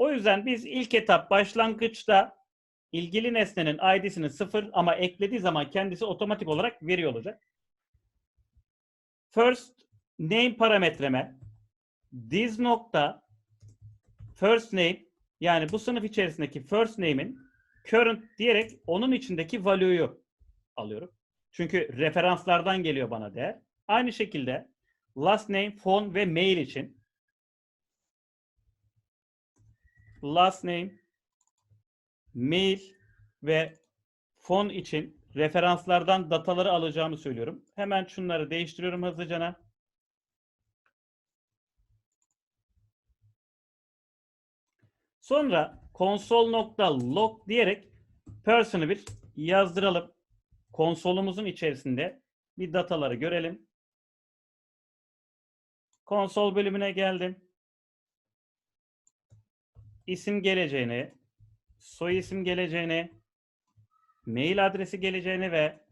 O yüzden biz ilk etap başlangıçta ilgili nesnenin id'sinin sıfır ama eklediği zaman kendisi otomatik olarak veriyor olacak. First name parametreme this nokta first name yani bu sınıf içerisindeki first name'in current diyerek onun içindeki value'yu alıyorum. Çünkü referanslardan geliyor bana değer. Aynı şekilde last name, phone ve mail için last name, mail ve phone için referanslardan dataları alacağımı söylüyorum. Hemen şunları değiştiriyorum hızlıca. Sonra console.log diyerek person'ı bir yazdıralım. Konsolumuzun içerisinde bir dataları görelim. Konsol bölümüne geldim. İsim geleceğini, soy isim geleceğini, mail adresi geleceğini ve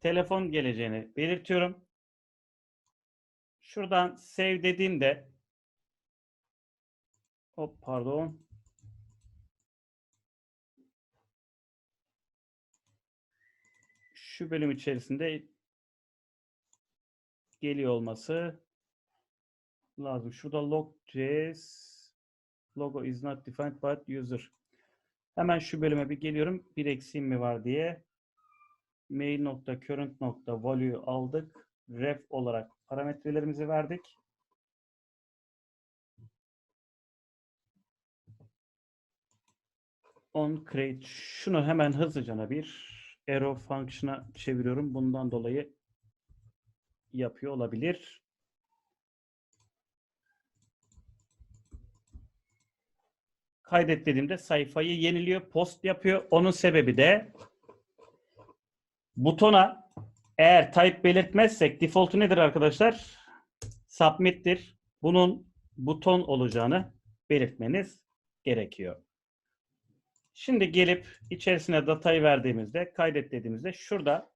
telefon geleceğini belirtiyorum. Şuradan save dediğimde hop pardon şu bölüm içerisinde geliyor olması lazım. Şurada log.js logo is not defined by user. Hemen şu bölüme bir geliyorum. Bir eksiğim mi var diye. mail.current.value aldık. ref olarak parametrelerimizi verdik. on create şunu hemen hızlıca bir arrow function'a çeviriyorum. Bundan dolayı yapıyor olabilir. Kaydet dediğimde sayfayı yeniliyor, post yapıyor. Onun sebebi de butona eğer type belirtmezsek default'u nedir arkadaşlar? Submit'tir. Bunun buton olacağını belirtmeniz gerekiyor. Şimdi gelip içerisine datayı verdiğimizde, kaydet dediğimizde şurada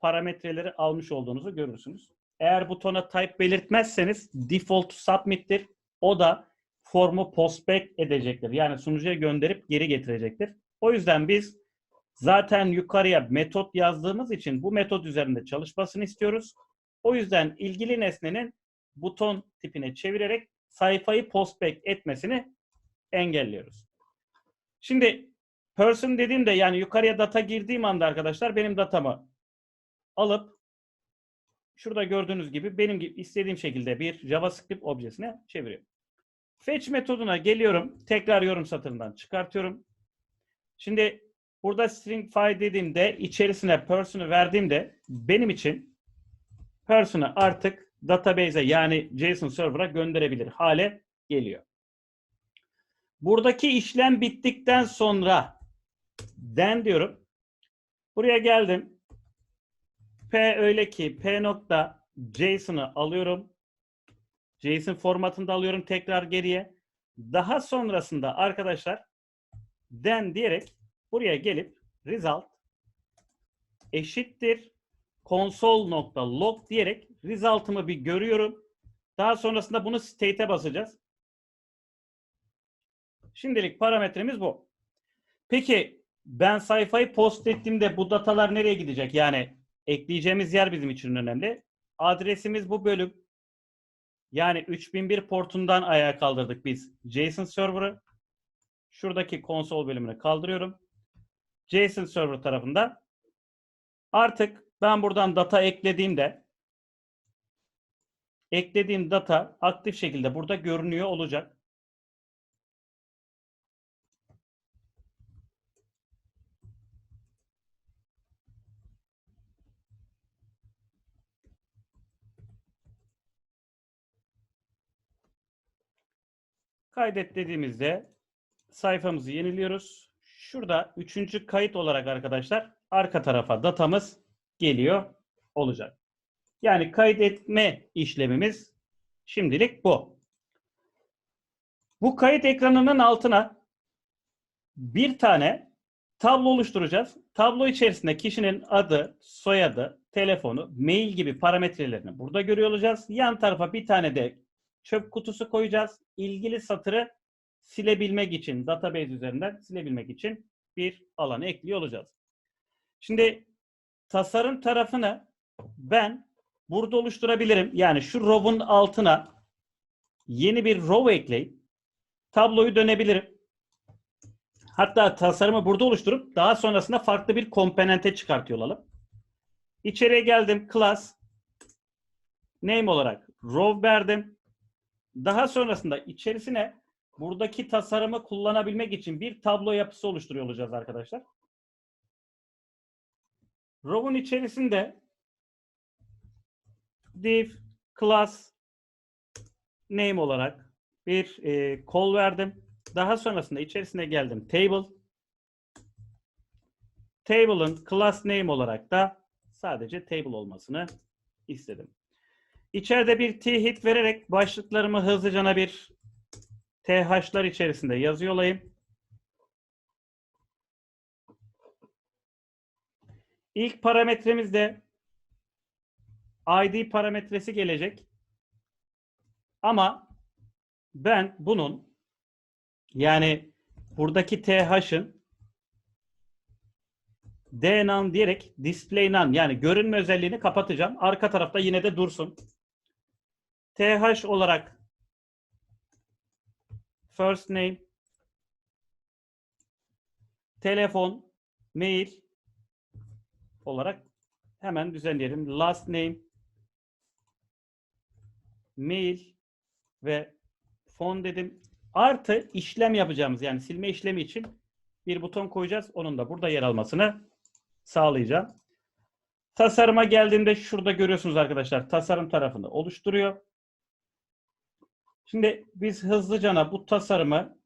parametreleri almış olduğunuzu görürsünüz. Eğer butona type belirtmezseniz default submit'tir. O da formu postback edecektir. Yani sunucuya gönderip geri getirecektir. O yüzden biz zaten yukarıya metot yazdığımız için bu metot üzerinde çalışmasını istiyoruz. O yüzden ilgili nesnenin buton tipine çevirerek sayfayı postback etmesini engelliyoruz. Şimdi person dediğimde yani yukarıya data girdiğim anda arkadaşlar benim datamı alıp şurada gördüğünüz gibi benim istediğim şekilde bir JavaScript objesine çeviriyorum. Fetch metoduna geliyorum. Tekrar yorum satırından çıkartıyorum. Şimdi burada string file dediğimde içerisine person'ı verdiğimde benim için person'ı artık database'e yani JSON server'a gönderebilir hale geliyor. Buradaki işlem bittikten sonra den diyorum. Buraya geldim. P öyle ki P nokta JSON'ı alıyorum. JSON formatında alıyorum tekrar geriye. Daha sonrasında arkadaşlar den diyerek buraya gelip result eşittir console.log diyerek result'ımı bir görüyorum. Daha sonrasında bunu state'e basacağız. Şimdilik parametremiz bu. Peki ben sayfayı post ettiğimde bu datalar nereye gidecek? Yani ekleyeceğimiz yer bizim için önemli. Adresimiz bu bölüm. Yani 3001 portundan ayağa kaldırdık biz JSON server'ı. Şuradaki konsol bölümünü kaldırıyorum. JSON server tarafında. Artık ben buradan data eklediğimde eklediğim data aktif şekilde burada görünüyor olacak. Kaydet dediğimizde sayfamızı yeniliyoruz. Şurada üçüncü kayıt olarak arkadaşlar arka tarafa datamız geliyor olacak. Yani kaydetme işlemimiz şimdilik bu. Bu kayıt ekranının altına bir tane tablo oluşturacağız. Tablo içerisinde kişinin adı, soyadı, telefonu, mail gibi parametrelerini burada görüyor olacağız. Yan tarafa bir tane de çöp kutusu koyacağız. İlgili satırı silebilmek için, database üzerinden silebilmek için bir alanı ekliyor olacağız. Şimdi tasarım tarafını ben burada oluşturabilirim. Yani şu row'un altına yeni bir row ekleyip tabloyu dönebilirim. Hatta tasarımı burada oluşturup daha sonrasında farklı bir komponente çıkartıyor olalım. İçeriye geldim. Class name olarak row verdim. Daha sonrasında içerisine buradaki tasarımı kullanabilmek için bir tablo yapısı oluşturuyor olacağız arkadaşlar. Row'un içerisinde div class name olarak bir e, call verdim. Daha sonrasında içerisine geldim table. Table'ın class name olarak da sadece table olmasını istedim. İçeride bir t-hit vererek başlıklarımı hızlıca bir th'lar içerisinde yazıyor olayım. İlk parametremizde ID parametresi gelecek. Ama ben bunun yani buradaki th'ın dnon diyerek display none yani görünme özelliğini kapatacağım. Arka tarafta yine de dursun. Th olarak first name telefon mail olarak hemen düzenleyelim. Last name mail ve fon dedim. Artı işlem yapacağımız yani silme işlemi için bir buton koyacağız. Onun da burada yer almasını sağlayacağım. Tasarıma geldiğimde şurada görüyorsunuz arkadaşlar tasarım tarafını oluşturuyor. Şimdi biz hızlıcana bu tasarımı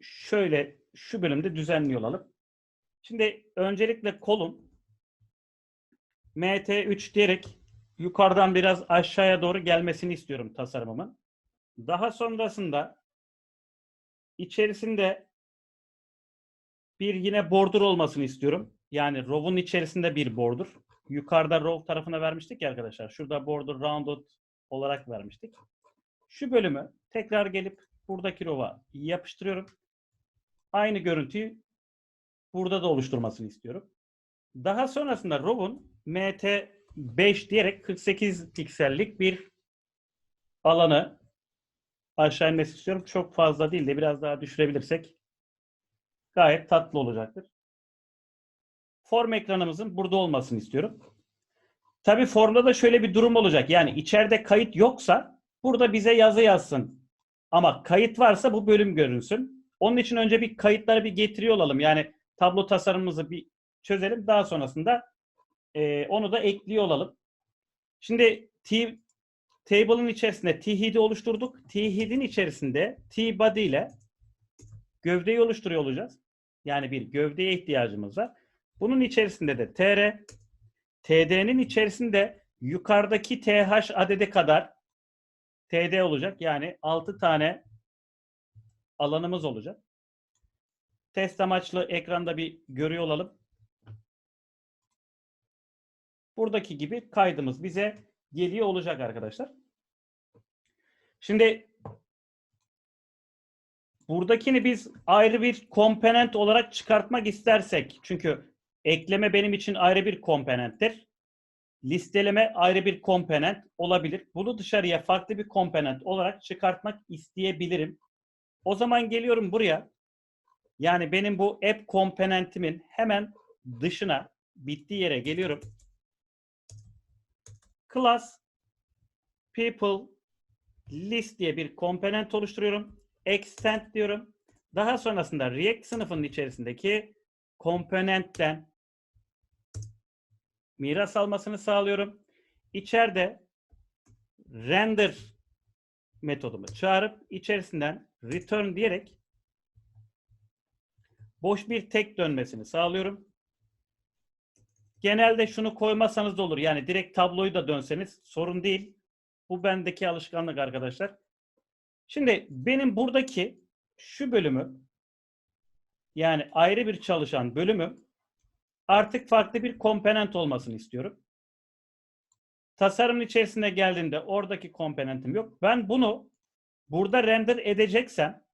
şöyle şu bölümde düzenliyor olalım. Şimdi öncelikle kolum MT3 diyerek yukarıdan biraz aşağıya doğru gelmesini istiyorum tasarımımın. Daha sonrasında içerisinde bir yine border olmasını istiyorum. Yani row'un içerisinde bir border. Yukarıda row tarafına vermiştik ya arkadaşlar. Şurada border rounded olarak vermiştik. Şu bölümü tekrar gelip buradaki row'a yapıştırıyorum. Aynı görüntüyü burada da oluşturmasını istiyorum. Daha sonrasında row'un mt5 diyerek 48 piksellik bir alanı aşağı inmesi istiyorum. Çok fazla değil de biraz daha düşürebilirsek gayet tatlı olacaktır. Form ekranımızın burada olmasını istiyorum. Tabii formda da şöyle bir durum olacak. Yani içeride kayıt yoksa burada bize yazı yazsın. Ama kayıt varsa bu bölüm görünsün. Onun için önce bir kayıtları bir getiriyor olalım. Yani tablo tasarımımızı bir çözelim. Daha sonrasında e, onu da ekliyor olalım. Şimdi T, table'ın içerisinde T-head'i oluşturduk. T-head'in içerisinde T-body ile gövdeyi oluşturuyor olacağız. Yani bir gövdeye ihtiyacımız var. Bunun içerisinde de tr, td'nin içerisinde yukarıdaki th adedi kadar td olacak. Yani 6 tane alanımız olacak. Test amaçlı ekranda bir görüyor olalım. Buradaki gibi kaydımız bize geliyor olacak arkadaşlar. Şimdi buradakini biz ayrı bir komponent olarak çıkartmak istersek çünkü ekleme benim için ayrı bir komponenttir. Listeleme ayrı bir komponent olabilir. Bunu dışarıya farklı bir komponent olarak çıkartmak isteyebilirim. O zaman geliyorum buraya. Yani benim bu app komponentimin hemen dışına bittiği yere geliyorum. Class people list diye bir komponent oluşturuyorum. Extend diyorum. Daha sonrasında React sınıfının içerisindeki komponentten miras almasını sağlıyorum. İçeride render metodumu çağırıp içerisinden return diyerek boş bir tek dönmesini sağlıyorum. Genelde şunu koymasanız da olur. Yani direkt tabloyu da dönseniz sorun değil. Bu bendeki alışkanlık arkadaşlar. Şimdi benim buradaki şu bölümü yani ayrı bir çalışan bölümü artık farklı bir komponent olmasını istiyorum. tasarımın içerisine geldiğinde oradaki komponentim yok. Ben bunu burada render edeceksem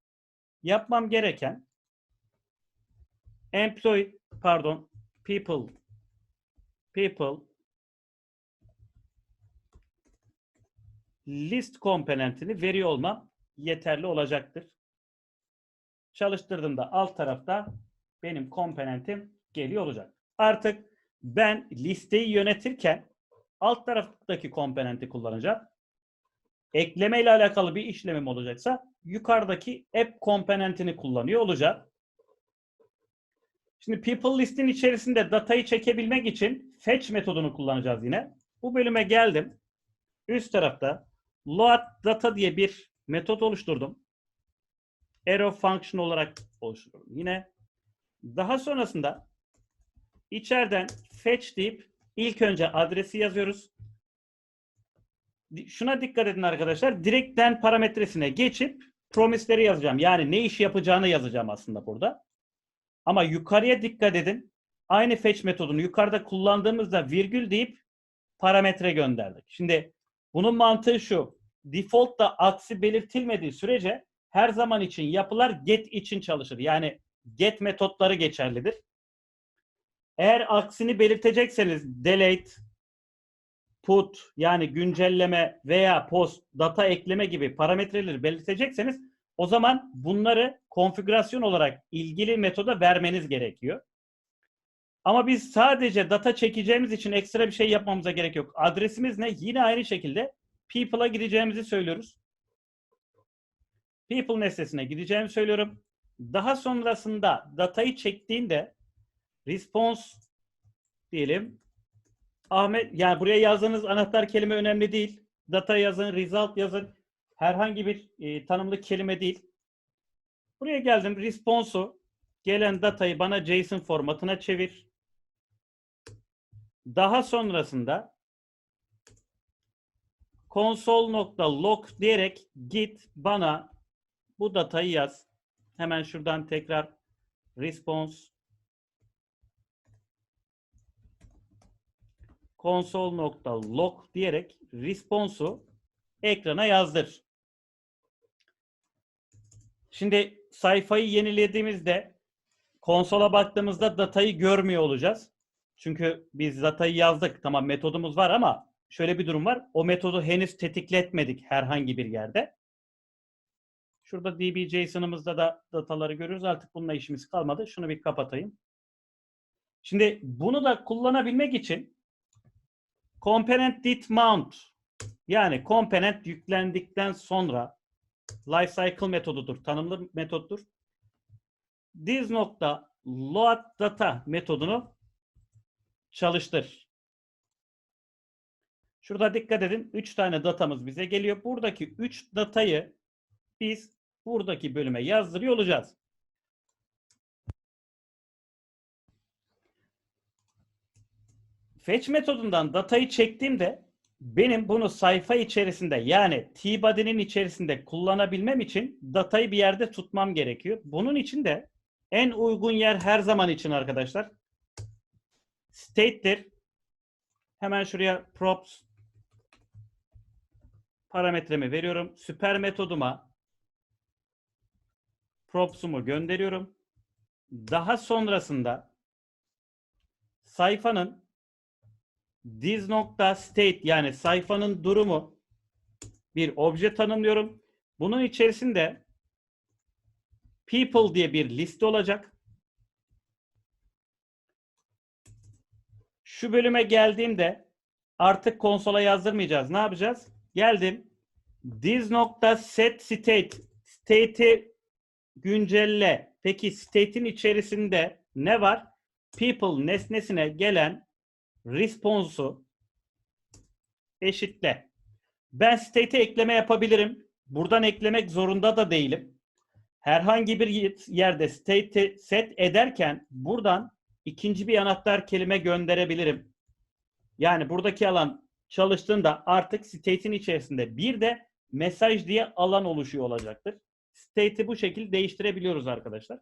yapmam gereken employee pardon people people list komponentini veriyor olmam yeterli olacaktır. Çalıştırdığımda alt tarafta benim komponentim geliyor olacak. Artık ben listeyi yönetirken alt taraftaki komponenti kullanacağım. Ekleme ile alakalı bir işlemim olacaksa yukarıdaki app komponentini kullanıyor olacak. Şimdi people listin içerisinde datayı çekebilmek için fetch metodunu kullanacağız yine. Bu bölüme geldim. Üst tarafta load data diye bir metot oluşturdum. Arrow function olarak oluşturdum. Yine daha sonrasında içeriden fetch deyip ilk önce adresi yazıyoruz. Şuna dikkat edin arkadaşlar. Direkten parametresine geçip promise'leri yazacağım. Yani ne iş yapacağını yazacağım aslında burada. Ama yukarıya dikkat edin. Aynı fetch metodunu yukarıda kullandığımızda virgül deyip parametre gönderdik. Şimdi bunun mantığı şu. Default'ta aksi belirtilmediği sürece her zaman için yapılar get için çalışır. Yani get metotları geçerlidir. Eğer aksini belirtecekseniz delete, put yani güncelleme veya post, data ekleme gibi parametreleri belirtecekseniz o zaman bunları konfigürasyon olarak ilgili metoda vermeniz gerekiyor. Ama biz sadece data çekeceğimiz için ekstra bir şey yapmamıza gerek yok. Adresimiz ne? Yine aynı şekilde people'a gideceğimizi söylüyoruz. People nesnesine gideceğimi söylüyorum. Daha sonrasında datayı çektiğinde response diyelim. Ahmet yani buraya yazdığınız anahtar kelime önemli değil. Data yazın, result yazın. Herhangi bir e, tanımlı kelime değil. Buraya geldim. Response'u gelen datayı bana JSON formatına çevir. Daha sonrasında console.log diyerek git bana bu datayı yaz. Hemen şuradan tekrar response console.log diyerek response'u ekrana yazdır. Şimdi sayfayı yenilediğimizde konsola baktığımızda datayı görmüyor olacağız. Çünkü biz datayı yazdık. Tamam metodumuz var ama şöyle bir durum var. O metodu henüz tetikletmedik herhangi bir yerde. Şurada DB.JSON'ımızda da dataları görüyoruz. Artık bununla işimiz kalmadı. Şunu bir kapatayım. Şimdi bunu da kullanabilmek için component did mount yani component yüklendikten sonra lifecycle metodudur, tanımlı metoddur. This nokta load data metodunu çalıştır. Şurada dikkat edin. 3 tane datamız bize geliyor. Buradaki 3 datayı biz buradaki bölüme yazdırıyor olacağız. Fetch metodundan datayı çektiğimde benim bunu sayfa içerisinde yani T-body'nin içerisinde kullanabilmem için datayı bir yerde tutmam gerekiyor. Bunun için de en uygun yer her zaman için arkadaşlar state'tir. Hemen şuraya props parametremi veriyorum. Süper metoduma props'umu gönderiyorum. Daha sonrasında sayfanın this nokta state yani sayfanın durumu bir obje tanımlıyorum. Bunun içerisinde people diye bir liste olacak. Şu bölüme geldiğimde artık konsola yazdırmayacağız. Ne yapacağız? Geldim. This nokta set state. State'i güncelle. Peki state'in içerisinde ne var? People nesnesine gelen response'u eşitle. Ben state'e ekleme yapabilirim. Buradan eklemek zorunda da değilim. Herhangi bir yerde state'i set ederken buradan ikinci bir anahtar kelime gönderebilirim. Yani buradaki alan çalıştığında artık state'in içerisinde bir de mesaj diye alan oluşuyor olacaktır. State'i bu şekilde değiştirebiliyoruz arkadaşlar.